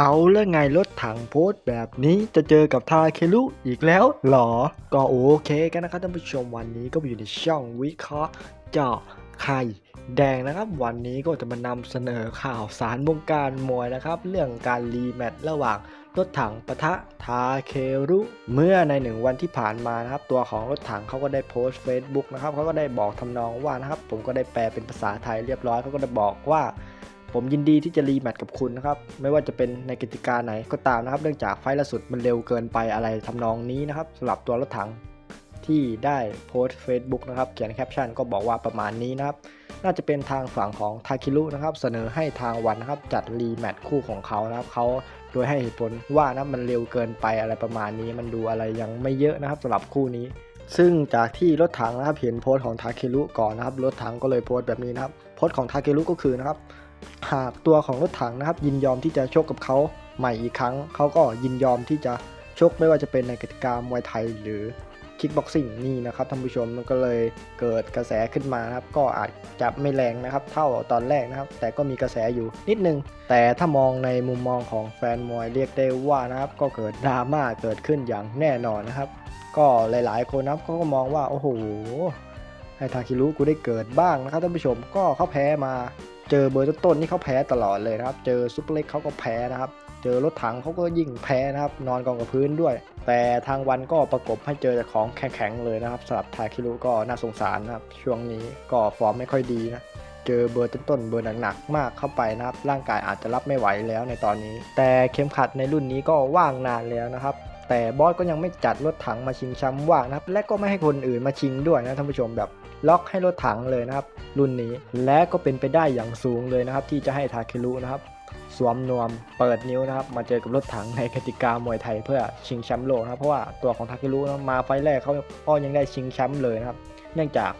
เอาแล้วไงรถถังโพสแบบนี้จะเจอกับทาเคลุอีกแล้วหรอ ก็โอเคกันนะครับท่านผู้ชมวันนี้ก็อยู่ในช่องวิเคราะห์เจาะไข่แดงนะครับวันนี้ก็จะมานำเสนอข่าวสารวงการมวยนะครับ เรื่องการรีแมตช์ระหว่างรถถังปะทะทาเครุเมื่อในหนึ่งวันที่ผ่านมานะครับ ตัวของรถถังเขาก็ได้โพสต์ Facebook นะครับเขาก็ได้บอกทำนองว่านะครับ ผมก็ได้แปลเป็นภาษาไทยเรียบร้อยเขาก็ได้บอกว่า ผมยินดีที่จะรีแมตช์กับคุณนะครับ ไม่ว่าจะเป็นในกติกาไหนก็ตามนะครับ เนื่องจากไฟล์ล่าสุดมันเร็วเกินไปอะไรทำนองนี้นะครับสำหรับตัวรถถังที่ได้โพสต์ Facebook นะครับ เขียนแคปชั่นก็บอกว่าประมาณนี้นะครับ น่าจะเป็นทางฝั่งของทาคิรุนะครับ เสนอให้ทางวันนะครับ จัดรีแมตช์คู่ของเขานะครับเขาโดยให้เหตุผลว่านะมันเร็วเกินไปอะไรประมาณนี้ มันดูอะไรยังไม่เยอะนะครับสำหรับคู่นี้ ซึ่งจากที่รถถังนะครับเห็นโพสต์ของทาเครุก่อนนะครับรถถังก็เลยโพสต์แบบนี้นะครับโพสต์ของทาเครุก็คือนะครับ หากตัวของรถถังนะครับยินยอมที่จะชกกับเขาใหม่อีกครั้ง เขาก็ยินยอมที่จะชกไม่ว่าจะเป็นในกติกามวยไทยหรือคิกบ็อกซิ่งนี่นะครับท่านผู้ชมมันก็เลยเกิดกระแสขึ้นมานะครับ ก็อาจจะไม่แรงนะครับ เท่าตอนแรกนะครับ แต่ก็มีกระแสอยู่นิดนึง แต่ถ้ามองในมุมมองของแฟนมวยเรียกได้ว่านะครับ ก็เกิดดราม่าเกิดขึ้นอย่างแน่นอนนะครับ ก็หลายๆ คนนะครับเขาก็มองว่าโอ้โหให้ทาคิรุกูได้เกิดบ้างนะครับท่านผู้ชมก็เขาแพ้มา เจอเบอร์ต้นๆนี่เขาแพ้ตลอดเลยนะครับ เจอซุปเปอร์เล็กเขาก็แพ้นะครับ เจอรถถังเขาก็ยิ่งแพ้นะครับ นอนกองกับพื้นด้วย แต่ทางวันก็ประกบให้เจอแต่ของแข็งๆเลยนะครับสำหรับทาคิรุก็น่าสงสารนะครับ ช่วงนี้ก็ฟอร์มไม่ค่อยดีนะเจอเบอร์ต้นๆเบอร์หนักๆมากเข้าไปนะครับ ร่างกายอาจจะรับไม่ไหวแล้วในตอนนี้ แต่เข็มขัดในรุ่นนี้ก็ว่างนานแล้วนะครับ แต่บอสก็ยังไม่จัดรถถังมาชิงแชมป์ว่างนะครับ และก็ไม่ให้คนอื่นมาชิงด้วยนะท่านผู้ชมแบบล็อกให้รถถังเลยนะครับ รุ่นนี้และก็เป็นไปได้อย่างสูงเลยนะครับ ที่จะให้ทาเครุนะครับ สวมนวมเปิดนิ้วนะครับ มาเจอกับรถถังในกติกามวยไทยเพื่อชิงแชมป์โลกนะครับเพราะว่าตัวของทาเครุนะมาไฟแรกเขาก็ยังได้ชิงแชมป์เลยนะครับ เนื่องจาก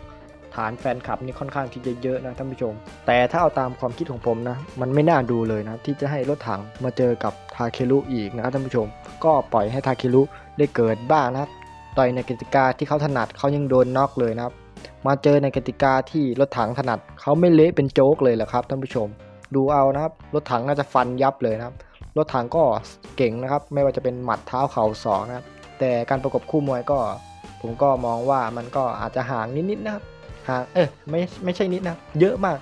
ฐานแฟนคลับนี่ค่อนข้างที่จะเยอะนะท่านผู้ชม แต่ถ้าเอาตามความคิดของผมนะ มันไม่น่าดูเลยนะที่จะให้รถถังมาเจอกับ ทาเครุอีกนะครับท่านผู้ชม ก็ปล่อยให้ทาเครุได้เกิดบ้างนะครับ ต่อยในกติกาที่เขาถนัดเขายังโดนน็อกเลยนะครับ มาเจอในกติกาที่รถถังถนัดเขาไม่เละเป็นโจ๊กเลยแหละครับท่านผู้ชม ดูเอานะครับ รถถังน่าจะฟันยับเลยนะครับ รถถังก็เก่งนะครับ ไม่ว่าจะเป็นหมัดเท้าเข่าศอกนะครับ แต่การประกบคู่มวยก็ ผมก็มองว่ามันก็อาจจะห่างนิดๆนะครับ ห่าง เออไม่ไม่ใช่นิดนะ เยอะมาก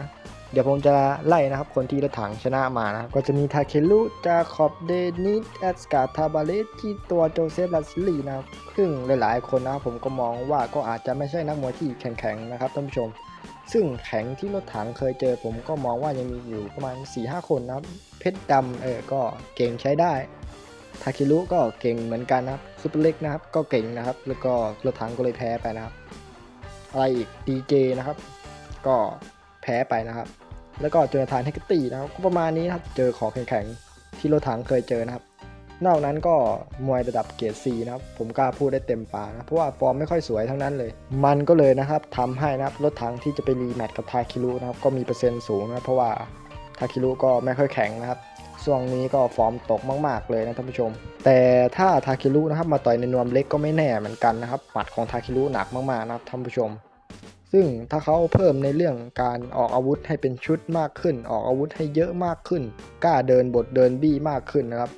ดี๋ยวผมจะไล่นะครับ คนที่รถถังชนะมานะครับ ก็จะมีทาเคลุจาคอบเดนิสแอสกาทาบาเลสที่ตัวโจเซฟลาซิลีนะครับซึ่งหลายๆ คนนะครับผมก็มองว่าก็อาจจะไม่ใช่นักมวยที่แข็งๆนะครับท่านผู้ชม ซึ่งแข็งที่รถถังเคยเจอผมก็มองว่ายังมีอยู่ประมาณ 4-5 คนนะครับ เพชรดำเออก็เก่งใช้ได้ทาคิรุก็เก่งเหมือนกันนะครับซุปเปอร์เล็กนะครับก็เก่งนะครับ แล้วก็รถถังก็เลยแพ้ไปนะครับ อะไรอีกดีเจนะครับ ก็แพ้ไปนะครับ แล้วก็เจอทานเฮกตีนะครับก็ประมาณนี้นะครับเจอของแข็งๆที่รถถังเคยเจอนะครับ นอกนั้นก็มวยระดับเกียรติีนะครับ ผมกล้าพูดได้เต็มปากนะเพราะว่าฟอร์มไม่ค่อยสวยทั้งนั้นเลย มันก็เลยนะครับทำให้นะครับรถถังที่จะไปรีแมตช์กับทาคิรุนะครับก็มีเปอร์เซ็นต์สูงนะเพราะว่าทาคิรุก็ไม่ค่อยแข็งนะครับช่วงนี้ก็ฟอร์มตกมาก ๆ เลยนะท่านผู้ชม แต่ถ้าทาคิรุนะครับมาต่อยในนวมเล็กก็ไม่แน่เหมือนกันนะครับหมัดของทาคิรุหนักมากๆนะครับท่านผู้ชม ซึ่งถ้าเขาเพิ่มในเรื่องการออกอาวุธให้เป็นชุดมากขึ้น ออกอาวุธให้เยอะมากขึ้น กล้าเดินบทเดินบี้มากขึ้นนะครับ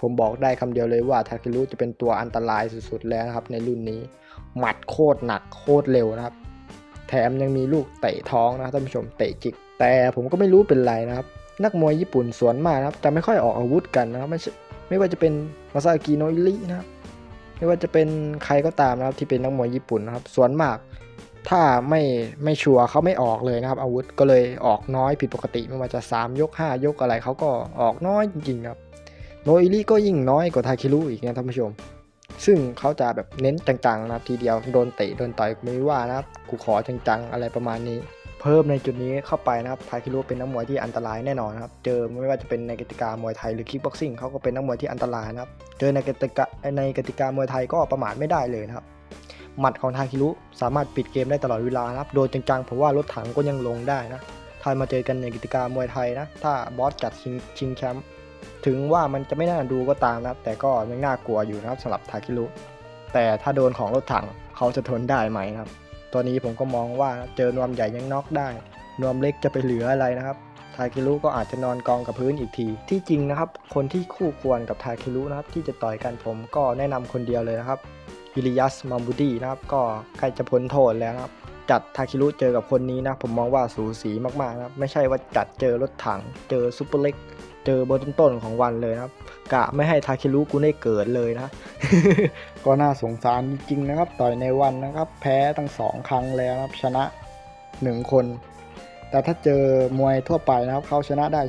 ผมบอกได้คำเดียวเลยว่าทาคิรุจะเป็นตัวอันตรายสุดๆแล้วนะครับ ในรุ่นนี้ หมัดโคตรหนักโคตรเร็วนะครับ แถมยังมีลูกเตะท้องนะท่านผู้ชมเตะจิก แต่ผมก็ไม่รู้เป็นไรนะครับ นักมวยญี่ปุ่นสวนมากนะครับจะไม่ค่อยออกอาวุธกันนะครับไม่ใช่ไม่ว่าจะเป็นมาซากิโนอิรินะครับไม่ว่าจะเป็นใครก็ตามนะครับที่เป็นนักมวยญี่ปุ่นนะครับสวนมาก ถ้าไม่ไม่ชัวร์เขาไม่ออกเลยนะครับ อาวุธก็เลยออกน้อยผิดปกติไม่ว่าจะ 3 ยก 5 ยกอะไรเขาก็ออกน้อยจริงๆครับโนอิริก็ยิ่งน้อยกว่าทาคิรุอีกนะท่านผู้ชม ซึ่งเขาจะแบบเน้นจังๆนะทีเดียวโดนเตะโดนต่อยไม่ว่านะครับกูขอจังๆอะไรประมาณนี้ เพิ่มในจุดนี้เข้าไปนะครับทาคิรุเป็นนักมวยที่อันตรายแน่นอนนะครับเจอไม่ว่าจะเป็นในกติกามวยไทยหรือคิกบ็อกซิ่งเขาก็เป็นนักมวยที่อันตรายนะครับเจอในกติกาในกติกามวยไทยก็ประมาทไม่ได้เลยนะครับ หมัดของทาคิรุสามารถปิดเกมได้ตลอดเวลานะครับ โดยจังๆผมว่ารถถังก็ยังลงได้นะถ้ามาเจอกันในกติกามวยไทยนะ ถ้าบอสจัดชิงชงแชมป์ถึงว่ามันจะไม่น่าดูก็ตามนะครับ แต่ก็ยังน่ากลัวอยู่นะครับสำหรับทาคิรุแต่ถ้าโดนของรถถังเขาจะทนได้ไหมครับ ตัวนี้ผมก็มองว่าเจอนวมใหญ่ยังน็อกได้ นวมเล็กจะไปเหลืออะไรนะครับทาเครุก็อาจจะนอนกองกับพื้นอีกที ที่จริงนะครับ คนที่คู่ควรกับทาเครุนะครับ ที่จะต่อยกันผมก็แนะนำคนเดียวเลยนะครับ อิริยัสมาบูดีนะครับ ก็ใกล้จะพ้นโทษแล้วนะครับ จัดทาคิรุเจอกับคนนี้นะ ผมมองว่าสูสีมากๆนะครับ ไม่ใช่ว่าจัดเจอรถถัง เจอซูเปอร์เล็ก เจอเบอร์ต้นๆของวันเลยนะครับ กะไม่ให้ทาคิรุกูได้เกิดเลยนะ ก็น่าสงสารจริงๆนะครับ ต่อยในวันนะครับ แพ้ทั้งสองครั้งแล้วนะครับ ชนะหนึ่งคน แต่ถ้าเจอมวยทั่วไปนะครับ เขาชนะได้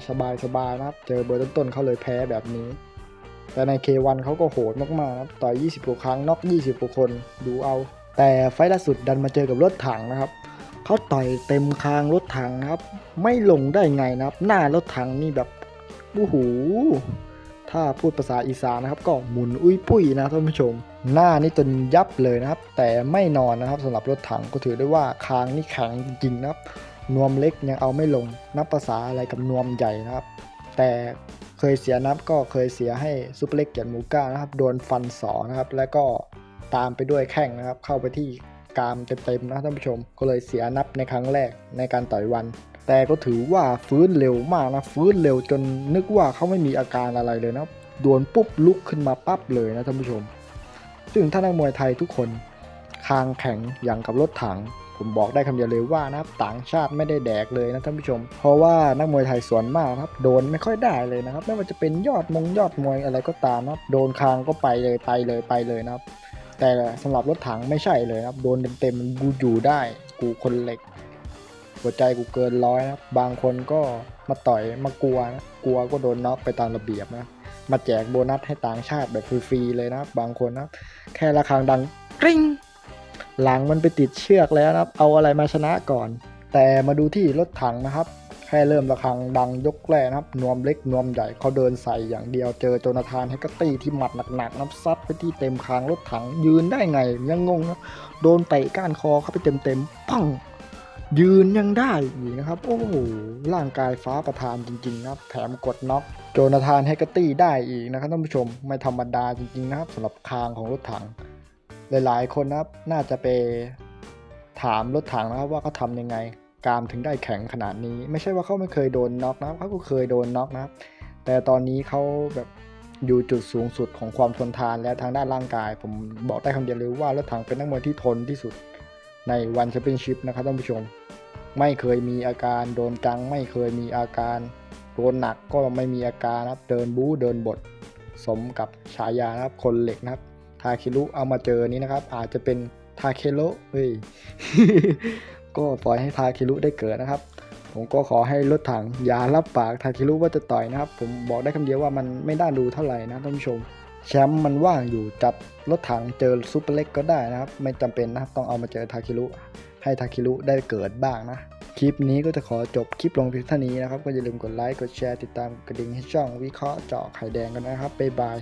สบายๆนะครับ เจอเบอร์ต้นๆเขาเลยแพ้แบบนี้ แต่ใน K1 เขาก็โหดมากๆครับต่อย 20กว่าครั้งน็อก 20กว่าคนดูเอา แต่ไฟล่าสุดดันมาเจอกับรถถังนะครับเขาต่อยเต็มคางรถถังนะครับ ไม่ลงได้ไงนะครับ หน้ารถถังนี่แบบโอ้โหถ้าพูดภาษาอีสานนะครับ ก็หมุนอุ้ยปุ้ยนะท่านผู้ชม หน้านี่จนยับเลยนะครับ แต่ไม่นอนนะครับสำหรับรถถังก็ถือได้ว่าคางนี่แข็งจริงนะครับนวมเล็กยังเอาไม่ลงนับภาษาอะไรกับนวมใหญ่นะครับ แต่ เคยเสียนับก็เคยเสียให้ซุปเปอร์เล็กเกียรติมูก้านะครับโดนฟันสอนะครับแล้วก็ตามไปด้วยแข้งนะครับ เข้าไปที่กรามเต็มๆนะท่านผู้ชม ก็เลยเสียนับในครั้งแรกในการต่อยวัน แต่ก็ถือว่าฟื้นเร็วมากนะฟื้นเร็วจนนึกว่าเขาไม่มีอาการอะไรเลยนะครับโดนปุ๊บลุกขึ้นมาปั๊บเลยนะท่านผู้ชม ซึ่งถ้านักมวยไทยทุกคนคางแข็งอย่างกับรถถัง ผมบอกได้คำเดียวเลยว่านะครับต่างชาติไม่ได้แดกเลยนะท่านผู้ชม เพราะว่านักมวยไทยส่วนมากครับโดนไม่ค่อยได้เลยนะครับ ไม่ว่าจะเป็นยอดมงยอดมวยอะไรก็ตามนะครับโดนคางก็ไปเลยไปเลยไปเลยนะครับ แต่สำหรับรถถังไม่ใช่เลยครับโดนเต็มๆกูอยู่ได้ กูคนเหล็ก หัวใจกูเกินร้อยนะครับบางคนก็มาต่อยมากลัวนะกลัวก็โดนน็อกไปตามระเบียบนะมาแจกโบนัสให้ต่างชาติแบบฟรีๆเลยนะครับบางคนนะแค่ระฆังดังกริ๊ง หลังมันไปติดเชือกแล้วนะครับ เอาอะไรมาชนะก่อน แต่มาดูที่รถถังนะครับ แค่เริ่มระฆังดังยกแรกนะครับ นวมเล็กนวมใหญ่เขาเดินใส่อย่างเดียวเจอโจนาธานให้กตี้ที่หมัดหนักๆนับซัดไปที่เต็มคางรถถังยืนได้ไงยังงงนะโดนเตะก้านคอเข้าไปเต็มๆปังยืนยังได้อีกนะครับ โอ้โหร่างกายฟ้าประทานจริงๆนะครับ แถมกดน็อกโจนาธานให้กตี้ได้อีกนะครับท่านผู้ชมไม่ธรรมดาจริงๆนะครับสำหรับคางของรถถัง หลายๆ คนนะครับน่าจะไปถามรถถังนะครับว่าเขาทำยังไงกรามถึงได้แข็งขนาดนี้ ไม่ใช่ว่าเขาไม่เคยโดนน็อกนะครับเขาก็เคยโดนน็อกนะครับ แต่ตอนนี้เขาแบบอยู่จุดสูงสุดของความทนทานและทางด้านร่างกาย ผมบอกได้คำเดียวเลยว่ารถถังเป็นนักมวยที่ทนที่สุดในวันแชมเปี้ยนชิพนะครับท่านผู้ชม ไม่เคยมีอาการโดนจัง ไม่เคยมีอาการโดนหนักก็ไม่มีอาการนะครับ เดินบู๊เดินบท สมกับฉายานะครับคนเหล็กนะครับ ทาเคิรุเอามาเจอนี้นะครับ อาจจะเป็นทาเคโรเฮ้ยก็ปล่อยให้ทาเคิรุได้เกิดนะครับ ผมก็ขอให้รถถังอย่ารับปากทาเคิรุว่าจะต่อยนะครับ ผมบอกได้คำเดียวว่ามันไม่น่าดูเท่าไหร่นะท่านผู้ชมแชมป์มันว่างอยู่จับรถถังเจอซูเปอร์เล็กก็ได้นะครับ ไม่จำเป็นนะครับต้องเอามาเจอทาคิรุให้ทาคิรุได้เกิดบ้างนะ คลิปนี้ก็จะขอจบคลิปลงเพียงเท่านี้นะครับ ก็อย่าลืมกดไลค์กดแชร์ติดตามกระดิ่งให้ช่องวิเคราะห์เจาะไข่แดงกันนะครับบ๊ายบาย